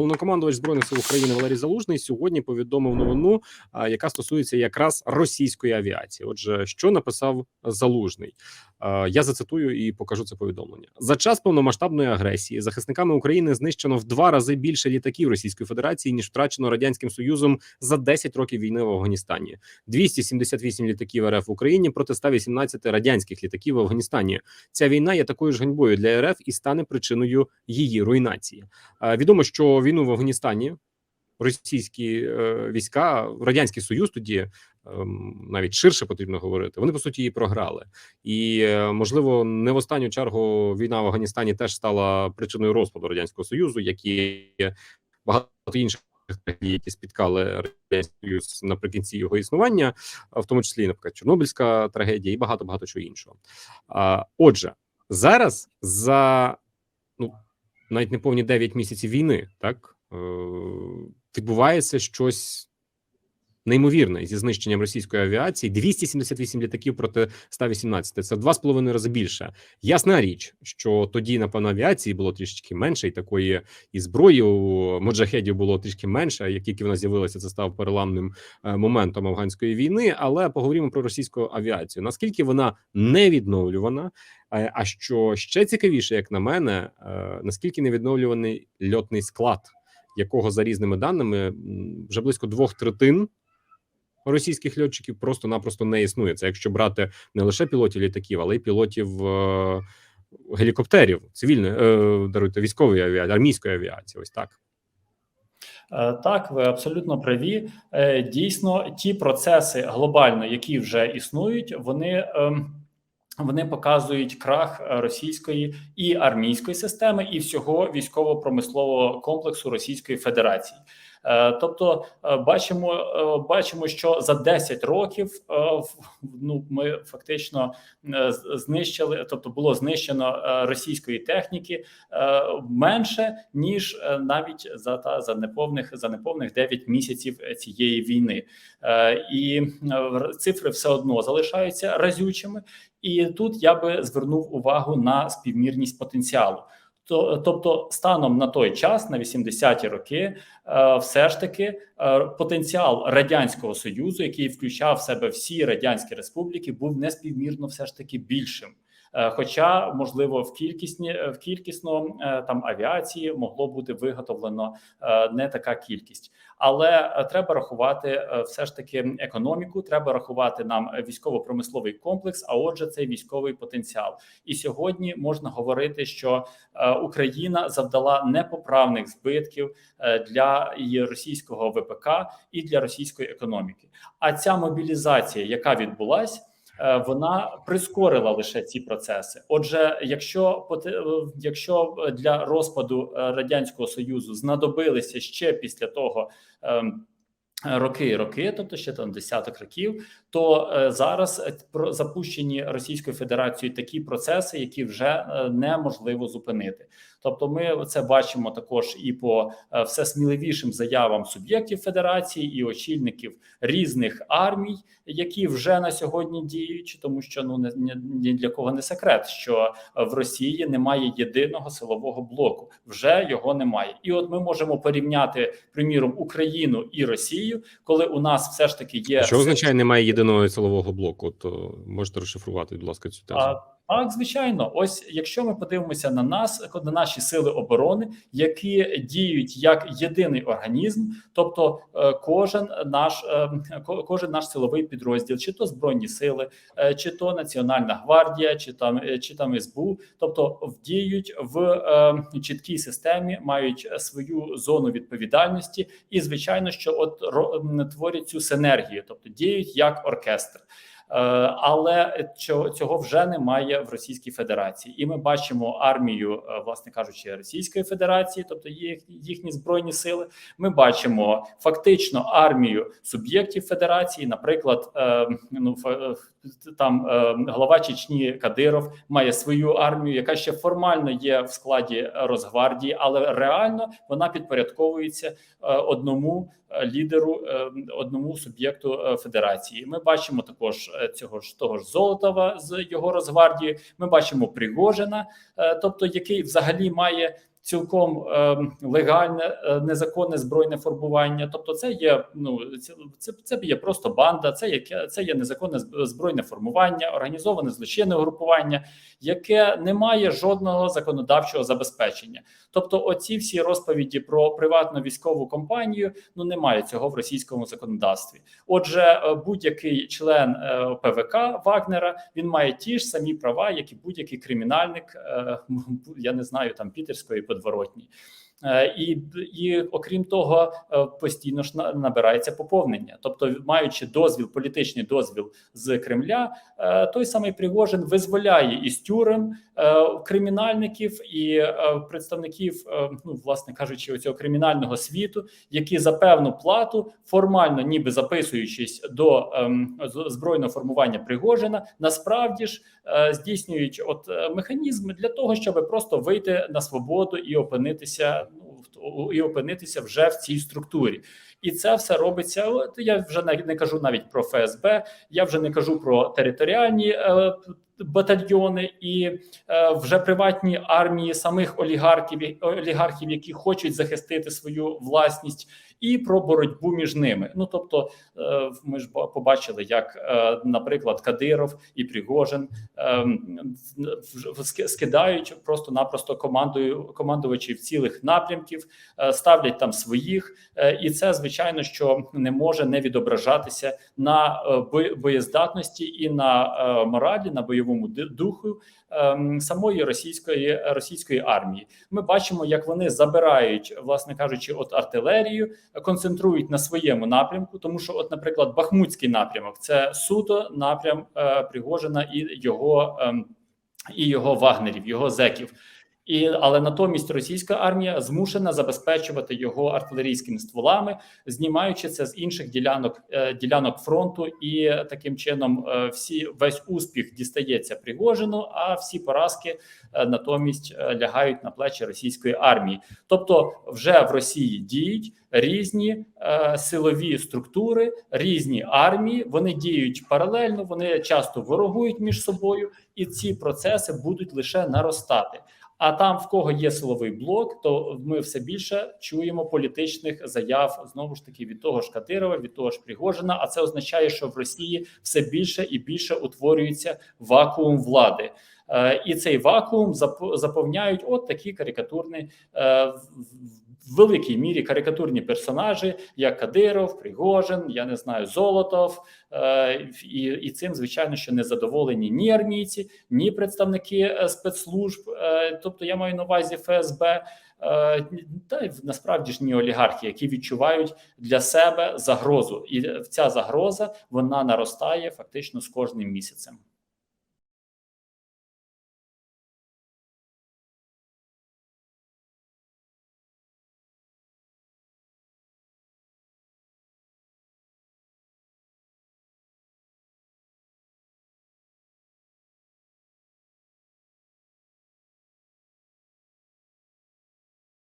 Головнокомандувач збройних сил України Валерій Залужний сьогодні повідомив новину, яка стосується якраз російської авіації. Отже, що написав Залужний? А, Я зацитую і покажу це повідомлення за час повномасштабної агресії. Захисниками України знищено в два рази більше літаків Російської Федерації ніж втрачено радянським союзом за 10 років війни в Афганістані. 278 літаків РФ в Україні проти 118 радянських літаків в Афганістані. Ця війна є такою ж ганьбою для РФ і стане причиною її руйнації. Е, Відомо, що війну в Афганістані російські е, війська, радянський союз тоді навіть ширше потрібно говорити. Вони по суті її програли, і е, можливо, не в останню чергу війна в Афганістані теж стала причиною розпаду радянського союзу, як і багато інших які спіткали радянський союз наприкінці його існування, в тому числі, наприклад, Чорнобильська трагедія і багато багато чого іншого. А, Отже, зараз за ну навіть не повні 9 місяців війни, так е, відбувається щось неймовірне зі знищенням російської авіації. 278 літаків проти 118. Це два з половиною рази більше. Ясна річ, що тоді напевно авіації було трішечки менше, і такої і зброї у моджахедів було трішки менше. Як тільки вона з'явилася, це став переламним е, моментом афганської війни. Але поговоримо про російську авіацію. Наскільки вона не відновлювана? Е, А що ще цікавіше, як на мене, е, наскільки невідновлюваний льотний склад, якого за різними даними вже близько двох третин російських льотчиків просто-напросто не існує. Це якщо брати не лише пілотів літаків, але й пілотів е, гелікоптерів, цивільної е, даруйте військової авіації, армійської авіації. Ось так. Е, Так, ви абсолютно праві. Е, Дійсно, ті процеси глобально, які вже існують, вони. ем, Вони показують крах російської і армійської системи, і всього військово-промислового комплексу Російської Федерації. Е, Тобто, е, бачимо, е, бачимо, що за 10 років ну ми фактично знищили, тобто було знищено російської техніки менше ніж навіть за та за неповних за неповних 9 місяців цієї війни, і цифри все одно залишаються разючими. І тут я би звернув увагу на співмірність потенціалу. То, тобто, станом на той час, на 80-ті роки, е, все ж таки е, потенціал радянського союзу, який включав в себе всі радянські республіки, був неспівмірно все ж таки більшим. Е, Хоча, можливо, в кількісні в кількісно е, там авіації могло бути виготовлено е, не така кількість, але е, треба рахувати е, все ж таки економіку. Треба рахувати нам військово-промисловий комплекс. А отже, цей військовий потенціал. І сьогодні можна говорити, що е, Україна завдала непоправних збитків е, для і російського ВПК і для російської економіки. А ця мобілізація, яка відбулась. Е, Вона прискорила лише ці процеси. Отже, якщо е, якщо для розпаду е, радянського союзу знадобилися ще після того ем, роки роки, тобто ще там десяток років, то е, зараз е, про запущені Російською Федерацією такі процеси, які вже е, неможливо зупинити. Тобто, ми це бачимо також і по е, все сміливішим заявам суб'єктів Федерації і очільників різних армій, які вже на сьогодні діють, тому що ну не, ні для кого не секрет, що в Росії немає єдиного силового блоку, вже його немає. І от ми можемо порівняти приміром Україну і Росію, коли у нас все ж таки є Що означає немає єдиного силового блоку? То можете розшифрувати, будь ласка, цю тезу. А, так, звичайно, ось якщо ми подивимося на нас, на наші сили оборони, які діють як єдиний організм, тобто е, кожен наш е, ко- кожен наш силовий підрозділ, чи то збройні сили, е, чи то Національна гвардія, чи там чи там СБУ, тобто діють в чіткій системі, мають свою зону відповідальності, і звичайно, що от творять цю синергію, тобто діють як оркестр. Е, але цього, вже немає в Російській Федерації, і ми бачимо армію, е, власне кажучи, Російської Федерації, тобто їх, їхні збройні сили. Ми бачимо фактично армію суб'єктів Федерації. Наприклад, е, ну там е, глава Чечні Кадиров має свою армію, яка ще формально є в складі Росгвардії, але реально вона підпорядковується е, одному е, лідеру, одному суб'єкту федерації. Ми бачимо також цього ж того ж Золотова з його Росгвардії. Ми бачимо Пригожина, тобто який взагалі має цілком е, легальне е, незаконне збройне формування. Тобто, це є ну це, це, є просто банда, це є це є незаконне збройне формування, організоване злочинне групування, яке не має жодного законодавчого забезпечення. Тобто, оці всі розповіді про приватну військову компанію ну немає цього в російському законодавстві. Отже, е, будь-який член е, ПВК Вагнера він має ті ж самі права, як і будь-який кримінальник. Я не знаю там пітерської подворотні. Е, І, і окрім того, е, постійно ж на- набирається поповнення. Тобто, маючи дозвіл, політичний дозвіл з Кремля, е, той самий Пригожин визволяє із тюрем е, кримінальників і е, представників, е, ну власне кажучи, цього кримінального світу, які за певну плату формально, ніби записуючись до ем, збройного формування Пригожина, насправді ж е, здійснюють от е, механізми для того, щоб просто вийти на свободу і опинитися. І опинитися вже в цій структурі, і це все робиться. От я вже не, не кажу навіть про ФСБ, я вже не кажу про територіальні е, батальйони і е, вже приватні армії самих олігархів, олігархів, які хочуть захистити свою власність, і про боротьбу між ними. Ну тобто, е, ми ж побачили, як, е, наприклад, Кадиров і Пригожин скидають просто-напросто командою командувачів цілих напрямків, ставлять там своїх, і це звичайно, що не може не відображатися на боєздатності і на моралі, на бойовому ди- духу ем, самої російської російської армії. Ми бачимо, як вони забирають, власне кажучи, от артилерію, концентрують на своєму напрямку, тому що, от, наприклад, Бахмутський напрямок це суто напрям е, Пригожина і його ем, і його вагнерів, його зеків. І але натомість російська армія змушена забезпечувати його артилерійськими стволами, знімаючи це з інших ділянок е, ділянок фронту, і таким чином е, всі весь успіх дістається Пригожину, а всі поразки е, натомість лягають на плечі російської армії. Тобто, вже в Росії діють різні силові структури, різні армії. Вони діють паралельно, вони часто ворогують між собою, і ці процеси будуть лише наростати. А там, в кого є силовий блок, то ми все більше чуємо політичних заяв знову ж таки від того ж Кадирова, від того ж Пригожина. А це означає, що в Росії все більше і більше утворюється вакуум влади. Е, І цей вакуум зап- заповняють от такі карикатурні е, в- великій мірі карикатурні персонажі, як Кадиров, Пригожин, я не знаю, Золотов. Е, І, і цим, звичайно, що не задоволені ні армійці, ні представники спецслужб. Тобто, я маю на увазі ФСБ. Та й насправді ж ні олігархи, які відчувають для себе загрозу, і ця загроза вона наростає фактично з кожним місяцем.